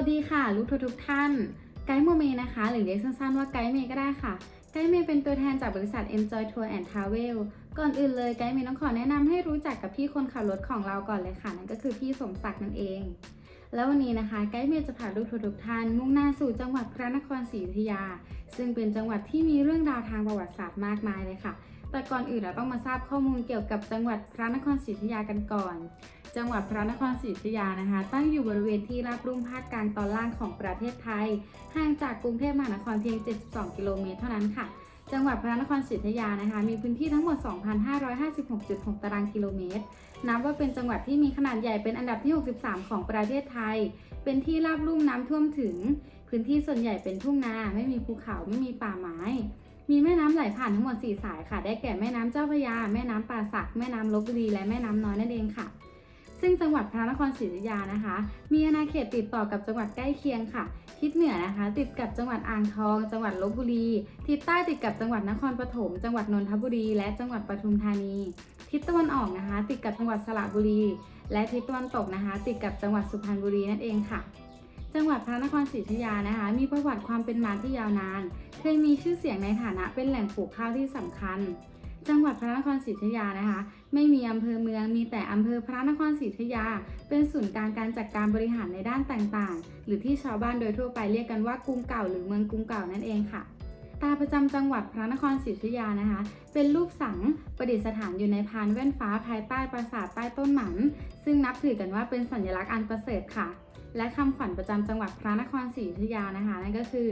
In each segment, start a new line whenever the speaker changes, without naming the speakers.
วัสดีค่ะ ลูกทัวร์ทุกท่าน ไกด์โมเมนะคะ หรือเรียกสั้นๆว่าไกด์เมย์ก็ได้ค่ะ ไกด์เมย์เป็นตัวแทนจากบริษัท Enjoy Tour and Travel ก่อนอื่นเลยไกด์เมย์ต้องขอแนะนำให้รู้จักกับพี่คนขับรถของเราก่อนเลยค่ะ นั่นก็คือพี่สมศักดิ์นั่นเอง แล้ววันนี้นะคะ ไกด์เมย์จะพาลูกทัวร์ทุกท่าน มุ่งหน้าสู่จังหวัดพระนครศรีอยุธยา ซึ่งเป็นจังหวัดที่มีเรื่องราวทางประวัติศาสตร์มากมายเลยค่ะ แต่ก่อนอื่นเราต้องมาทราบข้อมูลเกี่ยวกับจังหวัดพระนครศรีอยุธยากันก่อน จังหวัดพระนครศรีอยุธยานะคะ ตั้งอยู่บริเวณที่ราบรุ่มภาคกลางตอนล่างของประเทศไทย ห่างจากกรุงเทพมหานครเพียง 72 กิโลเมตรเท่านั้นค่ะ จังหวัดพระนครศรีอยุธยานะคะ มีพื้นที่ทั้งหมด 2,556.6 ตารางกิโลเมตร นับว่าเป็นจังหวัดที่มีขนาดใหญ่เป็นอันดับที่ 63 ของประเทศไทย เป็นที่ราบลุ่มน้ำท่วมถึง พื้นที่ส่วนใหญ่เป็นทุ่งนา ไม่มีภูเขา ไม่มีป่าไม้ มีแม่น้ำไหลผ่านทั้งหมด 4 สายค่ะ ได้แก่แม่น้ำเจ้าพระยา แม่น้ำป่าสัก แม่น้ำลบบุรี และแม่น้ำน้อยนั่นเองค่ะ ซึ่งจังหวัดพระนครศรีอยุธยานะคะ มีอาณาเขตติดต่อกับจังหวัดใกล้เคียงค่ะ ทิศเหนือนะคะ ติดกับจังหวัดอ่างทอง จังหวัดลบบุรี ทิศใต้ติดกับจังหวัดนครปฐม จังหวัดนนทบุรี และจังหวัดปทุมธานี ทิศตะวันออกนะคะ ติดกับจังหวัดสระบุรี และทิศตะวันตกนะคะ ติดกับจังหวัดสุพรรณบุรีนั่นเองค่ะ จังหวัดพระนครศรีอยุธยานะคะ มีประวัติความเป็นมาที่ยาวนาน เคยมีชื่อเสียงในฐานะเป็นแหล่งปลูกข้าวที่สำคัญ จังหวัดพระนครศรีอยุธยานะคะ ไม่มีอำเภอเมือง มีแต่อำเภอพระนครศรีอยุธยา เป็นศูนย์กลางการจัดการบริหารในด้านต่างๆ หรือที่ชาวบ้านโดยทั่วไปเรียกกันว่ากรุงเก่าหรือเมืองกรุงเก่านั่นเองค่ะ ตาประจำจังหวัดพระนครศรีอยุธยานะคะ เป็นรูปสังประดิษฐานอยู่ในพานแว่นฟ้าภายใต้ปราสาทใต้ต้นหมัน ซึ่งนับถือกันว่าเป็นสัญลักษณ์อันประเสริฐค่ะ และคำขวัญประจำจังหวัดพระนครศรีอยุธยานะคะ นั่นก็คือ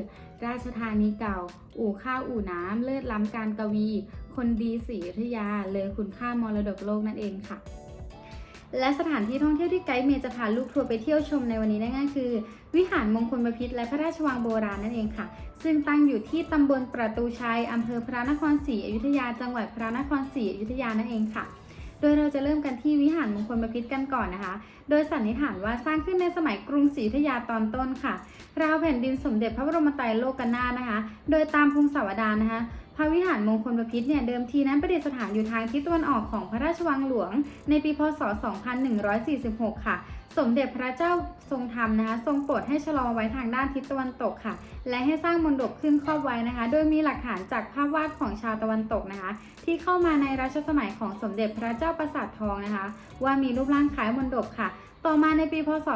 ราชธานีเก่า อู่ข้าวอู่น้ำเลิศล้ำการกวี คนดีศรีอยุธยา เลยคุณค่ามรดกโลกนั่นเองค่ะ และสถานที่ท่องเที่ยวที่ไกด์เมย์จะพาลูกทัวร์ไปเที่ยวชมในวันนี้นั่นก็คือ วิหารมงคลบพิตรและพระราชวังโบราณนั่นเองค่ะ ซึ่งตั้งอยู่ที่ตำบลประตูชัยอำเภอพระนครศรีอยุธยา จังหวัดพระนครศรีอยุธยานั่นเองค่ะ โดยเราจะเริ่มกันที่วิหารมงคลบพิตรกันก่อนนะคะ โดยสันนิษฐานว่าสร้างขึ้นในสมัยกรุงศรีอยุธยาตอนต้นค่ะ ราวแผ่นดินสมเด็จพระบรมไตรโลกนาถนะคะ โดยตามพงศาวดารนะคะ พระวิหารมงคลประพิษเนี่ยเดิมทีนั้นประดิษฐานอยู่ทางทิศตะวันออกของพระราชวังหลวงในปีพศ 2146 ค่ะสมเด็จพระเจ้าทรงธรรมนะคะทรงโปรดให้ชะลอไว้ทางด้านทิศตะวันตกค่ะ และให้สร้างมณฑปขึ้นครอบไว้นะคะ โดยมีหลักฐานจากภาพวาดของชาวตะวันตกนะคะ ที่เข้ามาในรัชสมัยของสมเด็จพระเจ้าประสาททองนะคะ ว่ามีรูปร่างคล้ายมณฑปค่ะ ต่อมาในปีพศ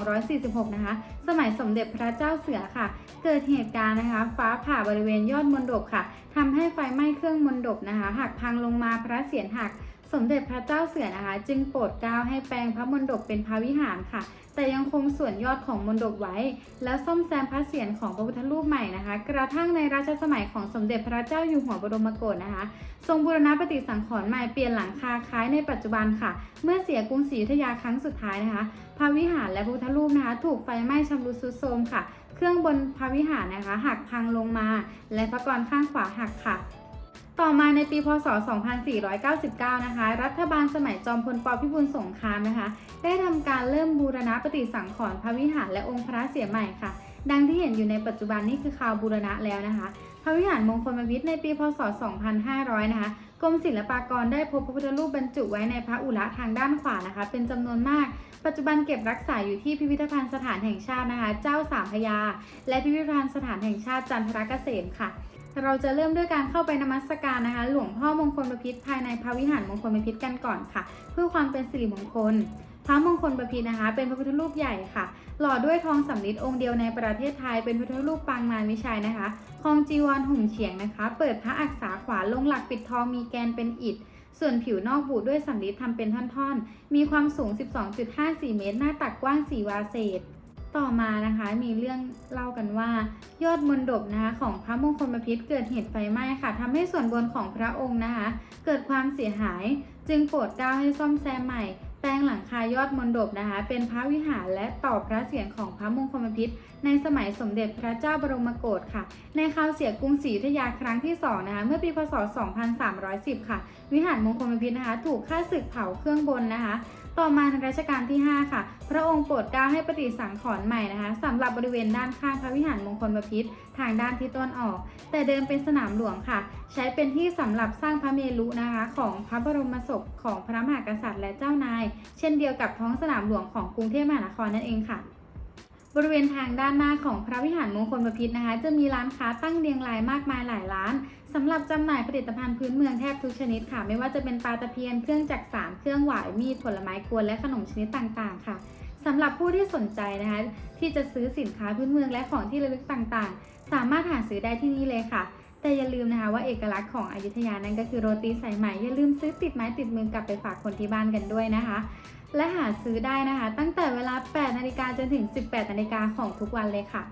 2246 นะคะ สมัยสมเด็จพระเจ้าเสือค่ะ เกิดเหตุการณ์นะคะ ฟ้าผ่าบริเวณยอดมณฑปค่ะทำให้ไฟไหม้เครื่องมณฑปนะคะหักพังลงมาพระเศียรหัก สมเด็จพระเจ้าเสือนะคะ จึงโปรดเกล้าให้แปลงพระมณฑปเป็นพระวิหารค่ะ แต่ยังคงส่วนยอดของมณฑปไว้ แล้วซ่อมแซมพระเศียรของพระพุทธรูปใหม่นะคะ กระทั่งในรัชสมัยของสมเด็จพระเจ้าอยู่หัวบรมโกศนะคะ ทรงบูรณะปฏิสังขรณ์ใหม่เปลี่ยนหลังคาคล้ายในปัจจุบันค่ะ เมื่อเสียกรุงศรีอยุธยาครั้งสุดท้ายนะคะ พระวิหารและพระพุทธรูปนะคะ ถูกไฟไหม้ชำรุดทรุดโทรมค่ะ เครื่องบนพระวิหารนะคะหักพังลงมา และพระกรข้างขวาหักค่ะ ต่อมาในปีพศ 2499 นะคะ รัฐบาลสมัยจอมพลปพิบูลสงครามนะคะ ได้ทำการเริ่มบูรณะปฏิสังขรณ์พระวิหารและองค์พระเสียใหม่ค่ะ ดังที่เห็นอยู่ในปัจจุบันนี่คือข่าวบูรณะแล้วนะคะ พระวิหารมงคลบพิตรในปีพศ 2500 นะคะกรมศิลปากรได้พบพระพุทธรูปบรรจุไว้ในพระอุระทางด้านขวานะคะ เป็นจำนวนมาก ปัจจุบันเก็บรักษาอยู่ที่พิพิธภัณฑ์สถานแห่งชาตินะคะ เจ้าสามพยา และพิพิธภัณฑ์สถานแห่งชาติจันทรเกษมค่ะ เราจะเริ่มด้วยการเข้าไปนมัสการนะคะ หลวงพ่อมงคลบพิตรภายในพระวิหารมงคลบพิตรกันก่อนค่ะ เพื่อความเป็นสิริมงคล พระมงคลบพิตรนะคะ เป็นพระพุทธรูปใหญ่ค่ะ หล่อด้วยทองสำริดองค์เดียวในประเทศไทย เป็นพระพุทธรูปปางมารวิชัยนะคะคลองจีวรหุ่มเฉียงนะคะ เปิดพระอักษาขวาลงหลักปิดทองมีแกนเป็นอิฐส่วนผิวนอกบุด้วยสำริดทำเป็นท่อนๆ มีความสูง 12.54 เมตร หน้าตักกว้าง 4 วาเศษ ต่อมานะคะมีเรื่องเล่ากันว่า ยอดมณฑปนะคะของพระมงคลพิตรเกิดเหตุไฟไหม้ค่ะทำให้ส่วนบนของพระองค์นะคะ เกิดความเสียหาย จึงโปรดเกล้าให้ซ่อมแซมใหม่ แปลงหลังคายอดมณฑปนะคะ เป็นพระวิหารและต่อพระเศียรของพระมงคลพิตรในสมัยสมเด็จพระเจ้าบรมโกศค่ะ ในคราวเสียกรุงศรีอยุธยาครั้งที่สองนะคะเมื่อปีพศ 2310 ค่ะ วิหารมงคลพิตรนะคะ ถูกฆ่าศึกเผาเครื่องบนนะคะ ต่อมาในรัชกาลที่ 5 ค่ะ พระองค์โปรดเกล้าให้ปฏิสังขรณ์ใหม่นะคะสำหรับบริเวณด้านข้างพระวิหารมงคลบพิษทางด้านทิศตะวันออก แต่เดิมเป็นสนามหลวงค่ะ ใช้เป็นที่สำหรับสร้างพระเมรุนะคะ ของพระบรมศพของพระมหากษัตริย์และเจ้านาย เช่นเดียวกับท้องสนามหลวงของกรุงเทพมหานครนั่นเองค่ะ บริเวณทางด้านหน้าของพระวิหารมงคลบพิตรนะคะ จะมีร้านค้าตั้งเรียงรายมากมายหลายร้านสำหรับจำหน่ายผลิตภัณฑ์พื้นเมืองแทบทุกชนิดค่ะ ไม่ว่าจะเป็นปลาตะเพียนเครื่องจักรสานเครื่องหวายมีดผลไม้กวนและขนมชนิดต่างๆ ค่ะสำหรับผู้ที่สนใจนะคะ ที่จะซื้อสินค้าพื้นเมืองและของที่ระลึกต่างๆ สามารถหาซื้อได้ที่นี่เลยค่ะแต่อย่าลืมนะคะว่าเอกลักษณ์ของอยุธยานั้นก็คือโรตีสายไหมอย่าลืมซื้อติดไม้ติดมือกลับไปฝากคนที่บ้านกันด้วยนะคะ และหาซื้อได้นะคะ ตั้งแต่เวลา 8 นาฬิกาจนถึง 18 นาฬิกาของทุกวันเลยค่ะ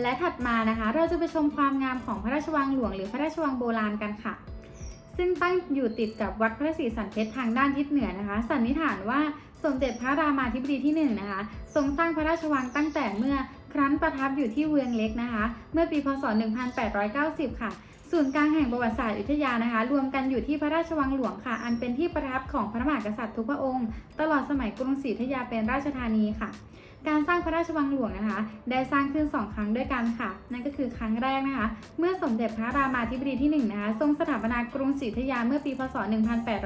และถัดมานะคะ เราจะไปชมความงามของพระราชวังหลวง หรือพระราชวังโบราณกันค่ะ ซึ่งตั้งอยู่ติดกับวัดพระศรีสันเพชรทางด้านทิศเหนือนะคะ สันนิษฐานว่าสมเด็จพระรามาธิบดีที่หนึ่งนะคะ ทรงสร้างพระราชวังตั้งแต่เมื่อครั้นประทับอยู่ที่เวียงเล็กนะคะ เมื่อปีพศ 1890 ค่ะ ศูนย์กลางแห่งประวัติศาสตร์อยุธยานะคะ รวมกันอยู่ที่พระราชวังหลวงค่ะ อันเป็นที่ประทับของพระมหากษัตริย์ทุกพระองค์ ตลอดสมัยกรุงศรีอยุธยาเป็นราชธานีค่ะ การสร้างพระราชวังหลวงนะคะ ได้สร้างขึ้น 2 ครั้งด้วยกันค่ะ นั่นก็คือครั้งแรกนะคะ เมื่อสมเด็จพระรามาธิบดีที่1นะคะทรงสถาปนากรุงศรีอยุธยาเมื่อปีพศ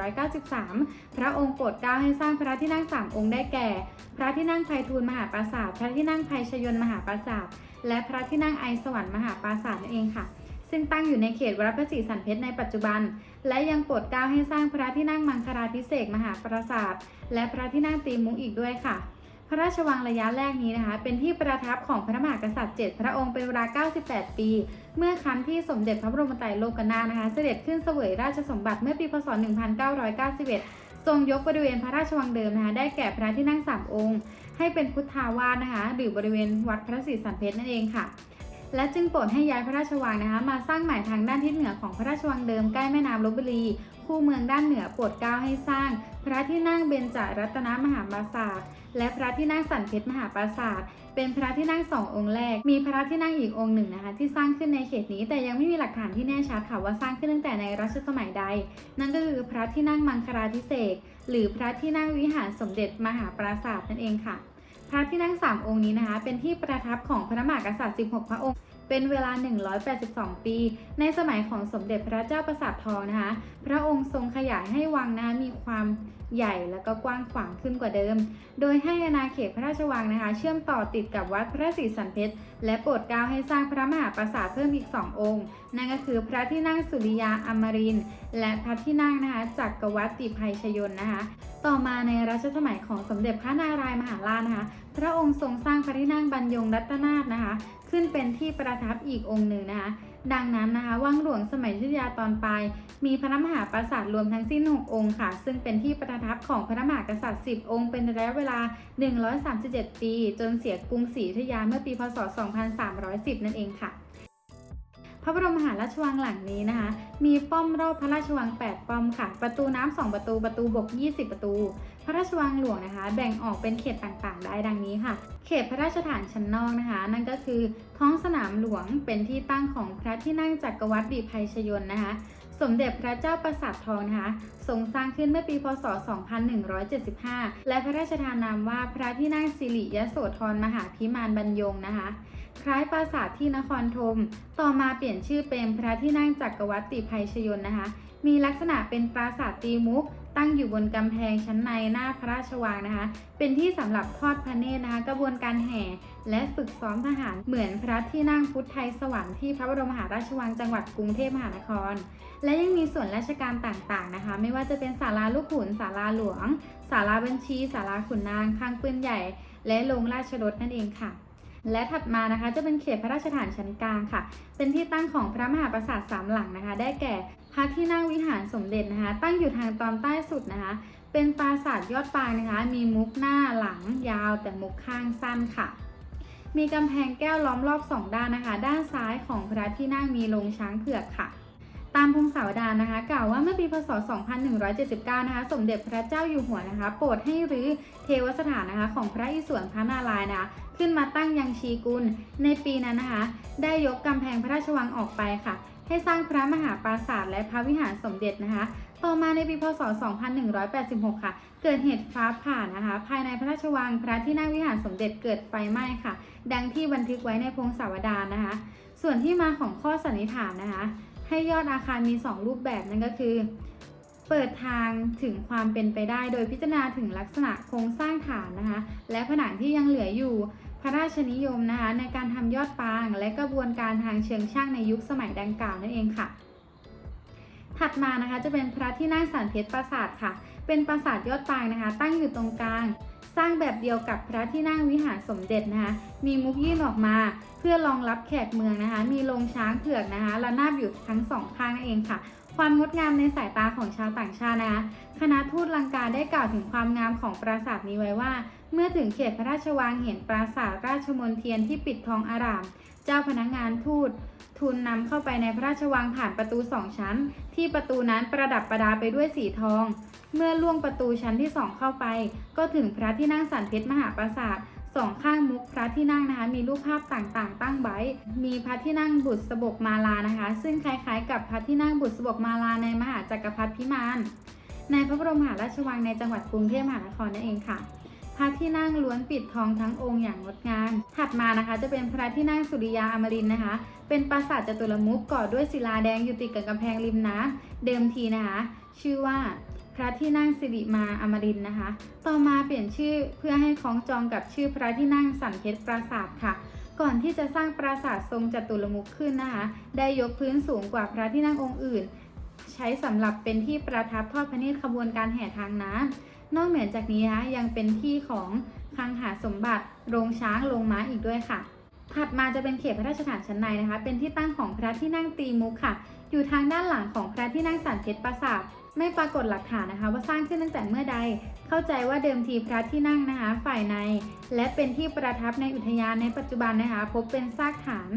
1893 พระองค์โปรดเกล้าให้สร้างพระที่นั่ง 3 องค์ได้แก่ พระที่นั่งไพฑูรย์มหาปราสาท พระที่นั่งไพชยนมหาปราสาท และพระที่นั่งไอสวรรค์มหาปราสาทนั่นเองค่ะ ซึ่งตั้งอยู่ในเขตวัดพระศรีสันเพชรในปัจจุบัน และยังโปรดเกล้าให้สร้างพระที่นั่งมังคลาภิเศษมหาปราสาทและพระที่นั่งตีมุกอีกด้วยค่ะ พระราชวังระยะแรกนี้นะคะ เป็นที่ประทับของพระมหากษัตริย์ 7 พระองค์เป็นเวลา 98 ปี เมื่อครั้งที่สมเด็จพระบรมไตรโลกนาถนะคะ เสด็จขึ้นเสวยราชสมบัติเมื่อปีพศ 1991ทรงยกบริเวณพระราชวังเดิมนะคะได้แก่พระที่นั่ง3องค์ ให้เป็นพุทธาวาสนะคะหรือบริเวณวัดพระศรีสันเพชรนั่นเองค่ะ และจึงโปรดให้ย้ายพระราชวังนะคะ มาสร้างใหม่ทางด้านทิศเหนือของพระราชวังเดิมใกล้แม่น้ำลบบุรี คู่เมืองด้านเหนือโปรดเกล้าให้สร้าง พระที่นั่งเบญจรัตนมหาปราสาทและพระที่นั่งสันเพชรมหาปราสาทเป็นพระที่นั่งสององค์แรก มีพระที่นั่งอีกองค์หนึ่งนะคะ ที่สร้างขึ้นในเขตนี้ แต่ยังไม่มีหลักฐานที่แน่ชัดค่ะว่าสร้างขึ้นตั้งแต่ในรัชสมัยใด นั่นก็คือพระที่นั่งมังคลาภิเษกหรือพระที่นั่งวิหารสมเด็จมหาปราสาทนั่นเองค่ะ ระที่นั่ง 3 องค์นี้นะคะ เป็นที่ประทับของพระมหากษัตริย์ 16 พระองค์ เป็นเวลา 182 ปี ในสมัยของสมเด็จพระเจ้าประสาททองนะคะ พระองค์ทรงขยายให้วังนะคะมีความใหญ่และก็กว้างขวางขึ้นกว่าเดิม โดยให้อาณาเขตพระราชวังนะคะ เชื่อมต่อติดกับวัดพระศรีสันเพชร และโปรดเกล้าให้สร้างพระมหาปราสาทเพิ่มอีก 2 องค์ นั่นก็คือพระที่นั่งสุริยาอมริน และพระที่นั่งนะคะจักรวรรดิภัยชยน์นะคะ ต่อมาในรัชสมัยของสมเด็จพระนารายณ์มหาราชนะคะ พระองค์ทรงสร้างพระที่นั่งบรรยงรัตนาถนะคะ ขึ้นเป็นที่ประทับอีกองค์หนึ่งนะคะดังนั้นนะคะวังหลวงสมัยยุธยาตอนปลายมีพระมหาปราสาทรวมทั้งสิ้น 6 องค์ค่ะ ซึ่งเป็นที่ประทับของพระมหากษัตริย์ 10 องค์เป็นระยะเวลา 137 ปี จนเสียกรุงศรีอยุธยาเมื่อปีพศ 2310 นั่นเองค่ะ พระบรมมหาราชวังหลังนี้นะคะ มีป้อมรอบพระราชวัง 8 ป้อมค่ะ ประตูน้ำ2ประตู ประตูบก 20 ประตู พระราชวังหลวงนะคะ แบ่งออกเป็นเขตต่างๆ ได้ดังนี้ค่ะ เขตพระราชฐานชั้นนอกนะคะ นั่นก็คือท้องสนามหลวง เป็นที่ตั้งของพระที่นั่งจักรวรรดิภัยชยนนะคะสมเด็จพระเจ้าประสาททองนะคะทรงสร้างขึ้นเมื่อปี พศ 2175 และพระราชทานนามว่าพระที่นั่งสิริยโสธรมหาพิมานบรรยงนะคะ คล้ายปราสาทที่นครธม ต่อมาเปลี่ยนชื่อเป็นพระที่นั่งจักรวรรดิภัยชยนต์นะคะ มีลักษณะเป็นปราสาทตีมุก ตั้งอยู่บนกำแพงชั้นในหน้าพระราชวังนะคะ เป็นที่สำหรับทอดพระเนตรนะคะ กระบวนการแห่ และฝึกซ้อมทหารเหมือนพระที่นั่งพุทธไทยสวรรค์ที่พระบรมมหาราชวังจังหวัดกรุงเทพมหานคร และยังมีส่วนราชการต่างๆนะคะ ไม่ว่าจะเป็นศาลาลูกขุนศาลาหลวงศาลาบัญชีศาลาขุนนางข้างปืนใหญ่ และโรงราชรถนั่นเองค่ะ และถัดมานะคะจะเป็นเขตพระราชฐานชั้นกลางค่ะ เป็นที่ตั้งของพระมหาปราสาทสามหลังนะคะ ได้แก่พระที่นั่งวิหารสมเด็จนะคะ ตั้งอยู่ทางตอนใต้สุดนะคะ เป็นปราสาทยอดปางนะคะ มีมุกหน้าหลังยาวแต่มุกข้างสั้นค่ะ มีกำแพงแก้วล้อมรอบสองด้านนะคะ ด้านซ้ายของพระที่นั่งมีโรงช้างเผือกค่ะ ตามพงศาวดารนะคะ กล่าวว่าเมื่อปีพศ 2179 นะคะ สมเด็จพระเจ้าอยู่หัวนะคะ โปรดให้รื้อเทวสถานนะคะของพระอิศวรพระนารายณ์นะคะขึ้นมาตั้งยังชีกุล ในปีนั้นนะคะ ได้ยกกำแพงพระราชวังออกไปค่ะ ให้สร้างพระมหาปราสาทและพระวิหารสมเด็จนะคะ ต่อมาในปีพศ 2186 ค่ะ เกิดเหตุฟ้าผ่านะคะ ภายในพระราชวังพระที่นั่งวิหารสมเด็จเกิดไฟไหม้ค่ะ ดังที่บันทึกไว้ในพงศาวดารนะคะ ส่วนที่มาของข้อสันนิษฐานนะคะ ให้ยอดอาคารมี 2 รูปแบบนั่นก็คือ เปิดทางถึงความเป็นไปได้ โดยพิจารณาถึงลักษณะโครงสร้างฐานนะคะ และผนังที่ยังเหลืออยู่พระราชนิยมนะคะในการทำยอดปาง และกระบวนการทางเชิงช่างในยุคสมัยดังกล่าวนั่นเองค่ะ ถัดมานะคะจะเป็นพระที่นั่งสันเพชรปราสาทค่ะ เป็นปราสาทยอดปางนะคะ ตั้งอยู่ตรงกลาง สร้างแบบเดียวกับพระที่นั่งวิหารสมเด็จนะคะ มีมุกยื่นออกมา เพื่อรองรับแขกเมืองนะคะ มีโรงช้างเผือกนะคะระนาบอยู่ทั้งสองข้างนั่นเองค่ะความงดงามในสายตาของชาวต่างชาตินะคะ คณะทูตลังกาได้กล่าวถึงความงามของปราสาทนี้ไว้ว่า เมื่อถึงเขตพระราชวังเห็นปราสาทราชมนเทียนที่ปิดทองอาราม เจ้าพนักงานทูตทูลนำเข้าไปในพระราชวังผ่านประตูสองชั้น ที่ประตูนั้นประดับประดาไปด้วยสีทอง เมื่อล่วงประตูชั้นที่สองเข้าไป ก็ถึงพระที่นั่งสันเพชรมหาปราสาทสองข้างมุกพระที่นั่งนะคะมีรูปภาพต่างๆ ตั้งไว้ มีพระที่นั่งบุตรสบกมาลานะคะ ซึ่งคล้ายๆ กับพระที่นั่งบุตรสบกมาลาในมหาจักรพรรดิพิมานในพระบรมมหาราชวังในจังหวัดกรุงเทพมหานครนั่นเองค่ะ พระที่นั่งล้วนปิดทองทั้งองค์อย่างงดงาม ถัดมานะคะจะเป็นพระที่นั่งสุริยาอมรินนะคะ เป็นปราสาทจตุรมุขก่อด้วยศิลาแดงอยู่ติดกับกำแพงริมน้ำเดิมทีนะคะ ชื่อว่าพระที่นั่งสิริมาอมรินนะคะ ต่อมาเปลี่ยนชื่อเพื่อให้คล้องจองกับชื่อพระที่นั่งสันเพชรปราสาทค่ะ ก่อนที่จะสร้างปราสาททรงจตุรมุขขึ้นนะคะ ได้ยกพื้นสูงกว่าพระที่นั่งองค์อื่น ใช้สำหรับเป็นที่ประทับทอดพระเนตรขบวนการแห่ทางน้ำ นอกเหนือจากนี้นะคะยังเป็นที่ของคลังหาสมบัติโรงช้างโรงม้าอีกด้วยค่ะ ถัดมาจะเป็นเขตพระราชฐานชั้นในนะคะ เป็นที่ตั้งของพระที่นั่งตีมุกค่ะ อยู่ทางด้านหลังของพระที่นั่งสันเพชรปราสาทไม่ปรากฏหลักฐานนะคะ ว่าสร้างขึ้นตั้งแต่เมื่อใด เข้าใจว่าเดิมทีพระที่นั่งนะคะ ฝ่ายใน และเป็นที่ประทับในอุทยานในปัจจุบันนะคะ พบเป็นซากฐาน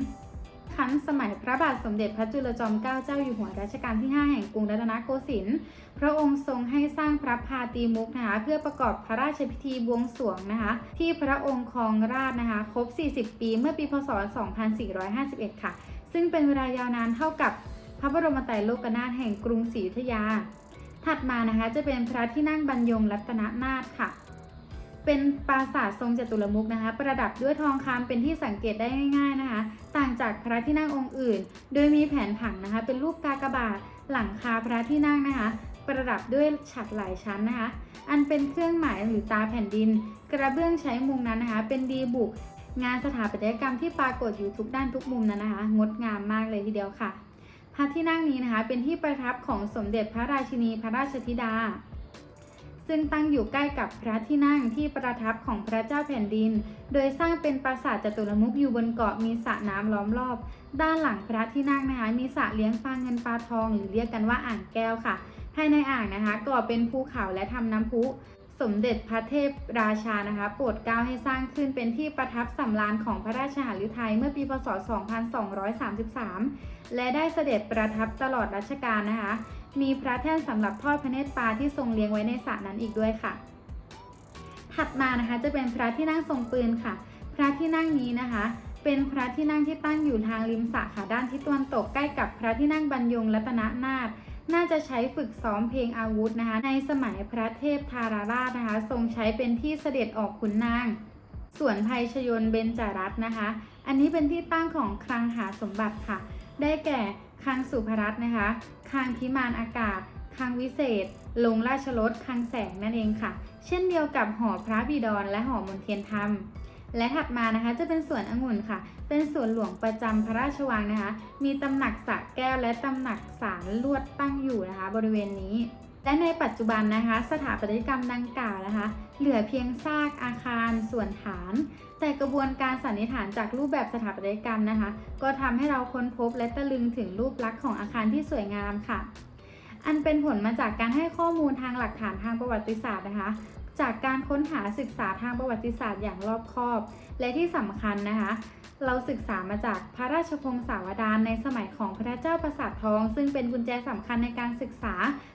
คั้นสมัยพระบาทสมเด็จพระจุลจอมเกล้าเจ้าอยู่หัวรัชกาลที่ 5 แห่งกรุงรัตนโกสินทร์ พระองค์ทรงให้สร้างพระพาตีมุกนะคะเพื่อประกอบพระราชพิธีบวงสรวงนะคะที่พระองค์ครองราชนะคะครบ 40 ปีเมื่อปีพศ 2451 ค่ะ ซึ่งเป็นเวลายาวนานเท่ากับพระบรมไตรโลกนาถแห่งกรุงศรีอยุธยา ถัดมานะคะจะเป็นพระที่นั่งบรรยงรัตนนาถค่ะ เป็นปราสาททรงจตุรมุขนะคะ ประดับด้วยทองคำเป็นที่สังเกตได้ง่าย ๆนะคะ ต่างจากพระที่นั่งองค์อื่น โดยมีแผนผังนะคะ เป็นรูปกากบาทหลังคาพระที่นั่งนะคะ ประดับด้วยฉัตรหลายชั้นนะคะ อันเป็นเครื่องหมายหรือตาแผ่นดิน กระเบื้องใช้มุงนั้นนะคะ เป็นดีบุกงานสถาปัตยกรรมที่ปรากฏอยู่ทุกด้านทุกมุมนั้นนะคะ งดงามมากเลยทีเดียวค่ะ พระที่นั่งนี้นะคะ เป็นที่ประทับของสมเด็จพระราชินีพระราชธิดา ซึ่งตั้งอยู่ใกล้กับพระที่นั่งที่ประทับของพระเจ้าแผ่นดิน โดยสร้างเป็นปราสาทจตุรมุขอยู่บนเกาะมีสระน้ำล้อมรอบ ด้านหลังพระที่นั่งนะคะมีสระเลี้ยงปลาเงินปลาทอง หรือเรียกกันว่าอ่างแก้วค่ะ ภายในอ่างนะคะก่อเป็นภูเขาและทำน้ำพุสมเด็จพระเทพราชานะคะ โปรดเกล้าให้สร้างขึ้นเป็นที่ประทับสำราญของพระราชหฤทัยเมื่อปีพศ 2233 และได้เสด็จประทับตลอดรัชกาลนะคะ มีพระแท่นสำหรับทอดพระเนตรปลาที่ทรงเลี้ยงไว้ในสระนั้นอีกด้วยค่ะ ถัดมานะคะจะเป็นพระที่นั่งทรงปืนค่ะ พระที่นั่งนี้นะคะ เป็นพระที่นั่งที่ตั้งอยู่ทางริมสระค่ะด้านทิศตะวันตกใกล้กับพระที่นั่งบรรยงรัตนนาถน่าจะใช้ฝึกซ้อมเพลงอาวุธนะคะ ในสมัยพระเทพธาราราชนะคะ ทรงใช้เป็นที่เสด็จออกขุนนางส่วนไพชยน์เบญจรัตน์นะคะ อันนี้เป็นที่ตั้งของคลังหาสมบัติค่ะ ได้แก่ คังสุภรัตน์นะคะ คังพิมานอากาศ คังวิเศษ ลงราชรถคังแสงนั่นเองค่ะ เช่นเดียวกับหอพระบิดรและหอมนเทียนธรรม และถัดมานะคะจะเป็นสวนองุ่นค่ะ เป็นสวนหลวงประจำพระราชวังนะคะ มีตำหนักสระแก้วและตำหนักสารลวดตั้งอยู่นะคะ บริเวณนี้ และในปัจจุบันนะคะ สถาปัตยกรรมดังกล่าวนะคะ เหลือเพียงซากอาคารส่วนฐาน แต่กระบวนการสันนิษฐานจากรูปแบบสถาปัตยกรรมนะคะ ก็ทำให้เราค้นพบและตะลึงถึงรูปลักษณ์ของอาคารที่สวยงามค่ะ อันเป็นผลมาจากการให้ข้อมูลทางหลักฐานทางประวัติศาสตร์นะคะ จากการค้นหาศึกษาทางประวัติศาสตร์อย่างรอบคอบ และที่สำคัญนะคะ เราศึกษามาจากพระราชพงศาวดารในสมัยของพระเจ้าประสาททอง ซึ่งเป็นกุญแจสำคัญในการศึกษา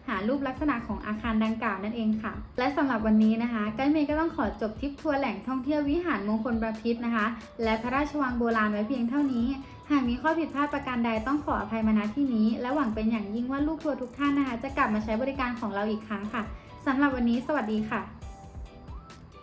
หารูปลักษณะของอาคารดังกล่าวนั่นเองค่ะ และสำหรับวันนี้นะคะไกด์เมย์ก็ต้องขอจบทริปทัวร์แหล่งท่องเที่ยววิหารมงคลบพิตรนะคะ และพระราชวังโบราณไว้เพียงเท่านี้หากมีข้อผิดพลาดประการใดต้องขออภัยมาณที่นี้ และหวังเป็นอย่างยิ่งว่าลูกทัวร์ทุกท่านนะคะ จะกลับมาใช้บริการของเราอีกครั้งค่ะสำหรับวันนี้สวัสดีค่ะ